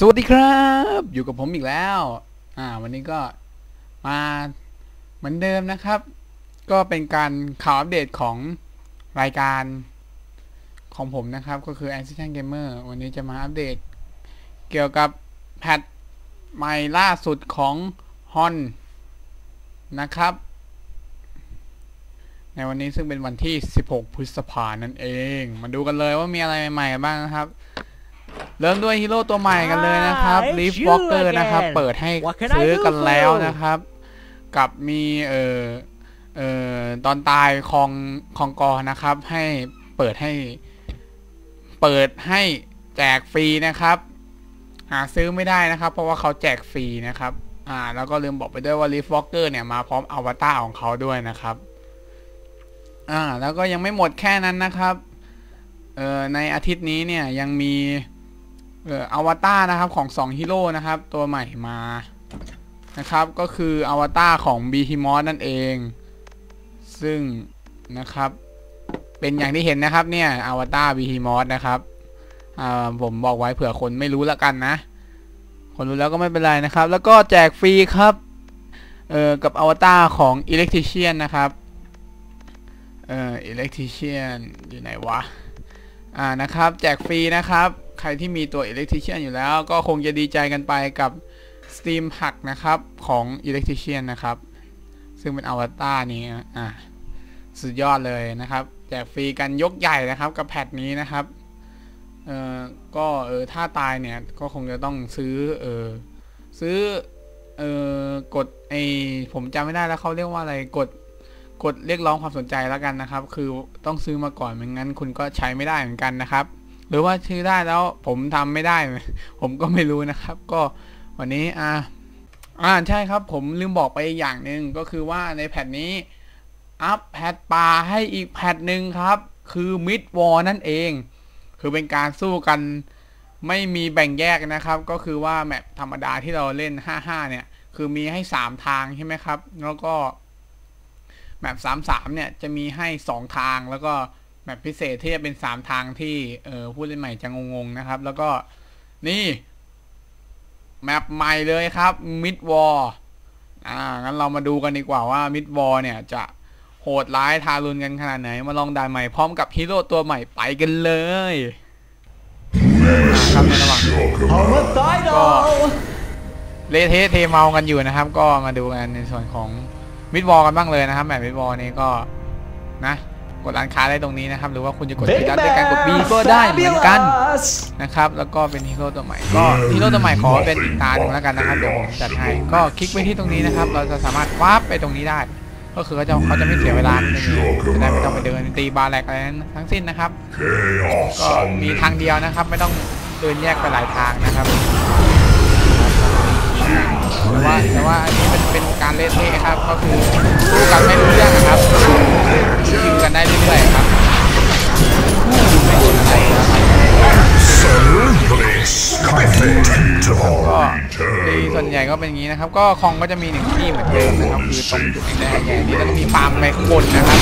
สวัสดีครับ อยู่กับผมอีกแล้ว อ่า วันนี้ก็มาเหมือนเดิมนะครับ ก็เป็นการข่าวอัปเดตของรายการของผมนะครับ ก็คือ a n c i t i o n Gamer วันนี้จะมาอัปเดต เกี่ยวกับแพทใหม่ล่าสุดของ Hon นะครับ ในวันนี้ซึ่งเป็นวันที่ 16 พฤษภานั่นเอง มาดูกันเลยว่ามีอะไรใหม่ๆบ้างนะครับ เริ่มด้วยฮีโร่ตัวใหม่กันเลยนะครับ Hi, Leaf it's you Walker นะครับ again. เปิดให้ What can I ซื้อ do กัน for แล้ว you? นะครับ กับมีเอ่อเอ่อตอนตายคองคองกอนะครับ ให้เปิดให้ เปิดให้แจกฟรีนะครับ หาซื้อไม่ได้นะครับ เพราะว่าเขาแจกฟรีนะครับ อ่า แล้วก็ลืมบอกไปด้วยว่า Leaf Walker เนี่ยมาพร้อมอวตารของเขาด้วยนะครับ อ่า แล้วก็ยังไม่หมดแค่นั้นนะครับเอ่อในอาทิตย์นี้เนี่ยยังมี เอออวตารนะครับของ2ฮีโร่นะครับ ตัวใหม่มานะครับ ก็คืออวตารของบีฮิมอสนั่นเอง ซึ่งนะครับ เป็นอย่างที่เห็นนะครับเนี่ยอวตารบีฮิมอสนะครับผมบอกไว้เผื่อคนไม่รู้แล้วกันนะ คนรู้แล้วก็ไม่เป็นไรนะครับ แล้วก็แจกฟรีครับเออกับอวตารของอิเล็กทริเชียนนะครับเอ่ออิเล็กทริเชียนอยู่ไหนวะ อ่านะครับ แจกฟรีนะครับ ใครที่มีตัว Electrician อยู่แล้ว ก็คงจะดีใจกันไปกับ Steam Hack นะครับของ Electrician นะครับ ซึ่งเป็นอวตารนี้อ่าสุดยอดเลยนะครับ แจกฟรีกันยกใหญ่นะครับกับแพทนี้นะครับเอ่อก็เออถ้าตายเนี่ยก็คงจะต้องซื้อเออซื้อเออกดไอผมจำไม่ได้แล้วเขาเรียกว่าอะไรกดกดเรียกร้องความสนใจแล้วกันนะครับ คือต้องซื้อมาก่อนไม่งั้นคุณก็ใช้ไม่ได้เหมือนกันนะครับ หรือว่าซื้อได้แล้วผมทำไม่ได้ ผมก็ไม่รู้นะครับ ก็วันนี้อ่าอ่าใช่ครับ ผมลืมบอกไปอีกอย่างหนึ่งก็คือว่าในแพทนี้อัพแพทปลาให้อีกแพทหนึ่งครับ คือมิดวอนั่นเอง คือเป็นการสู้กันไม่มีแบ่งแยกนะครับ ก็คือว่าแมปธรรมดาที่เราเล่น 5-5 เนี่ย คือมีให้ 3 ทางใช่ไหมครับ แล้วก็แมปสามสามเนี่ยจะมีให้สองทางแล้วก็ แมปพิเศษที่จะเป็นสามทางที่เออผู้เล่นใหม่จะงงๆนะครับ แล้วก็นี่แมปใหม่เลยครับมิดวอลอ่างั้นเรามาดูกันดีกว่าว่ามิดวอลเนี่ยจะโหดร้ายทารุณกันขนาดไหน มาลองด่านใหม่พร้อมกับฮีโร่ตัวใหม่ไปกันเลยครับในระหว่างก็เลเทเทเมากันอยู่นะครับ ก็มาดูกันในส่วนของมิดวอลกันบ้างเลยนะครับแมปมิดวอลนี้ก็นะ กดร้านค้าได้ตรงนี้นะครับ หรือว่าคุณจะกด Big ปิดร้านด้วยการกด B Man ก็ได้เหมือนกัน Fabulous นะครับ แล้วก็เป็นฮีโร่ตัวใหม่ ก็ฮีโร่ตัวใหม่ขอเป็นอีกตาหนึ่งแล้วกันนะครับเดี๋ยวผมจัดให้ ก็คลิกไปที่ตรงนี้นะครับ เราจะสามารถวาร์ปไปตรงนี้ได้ ก็คือเขาจะเขาจะไม่เสียเวลาไม่มีจะได้ไม่ต้องไปเดินตีบาร์แลกอะไรนั้นทั้งสิ้นนะครับ ก็มีทางเดียวนะครับ ไม่ต้องเดินแยกไปหลายทางนะครับแต่ว่าแต่ว่าอันนี้มันเป็นการเล่นเทะครับ ก็คือสู้กันไม่รู้ ส่วนใหญ่ก็เป็นอย่างนี้นะครับ ก็คองก็จะมีหนึ่งที่เหมือนเดิมนะครับ คือตรงจุดแดงๆอย่างนี้แล้วก็มีฟาร์มไปข้างบนนะครับ